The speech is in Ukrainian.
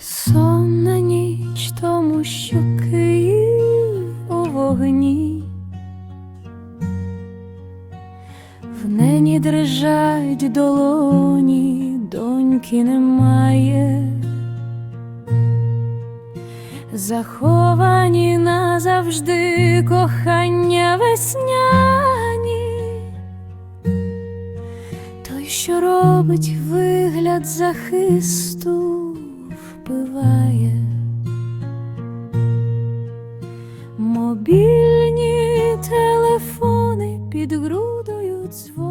Безсонна ніч, тому що Київ у вогні. В нені дрижать долоні, доньки немає. Заховані назавжди кохання весняні, той, що робить вигляд захисту, Мобільні телефони під грудою дзвонять.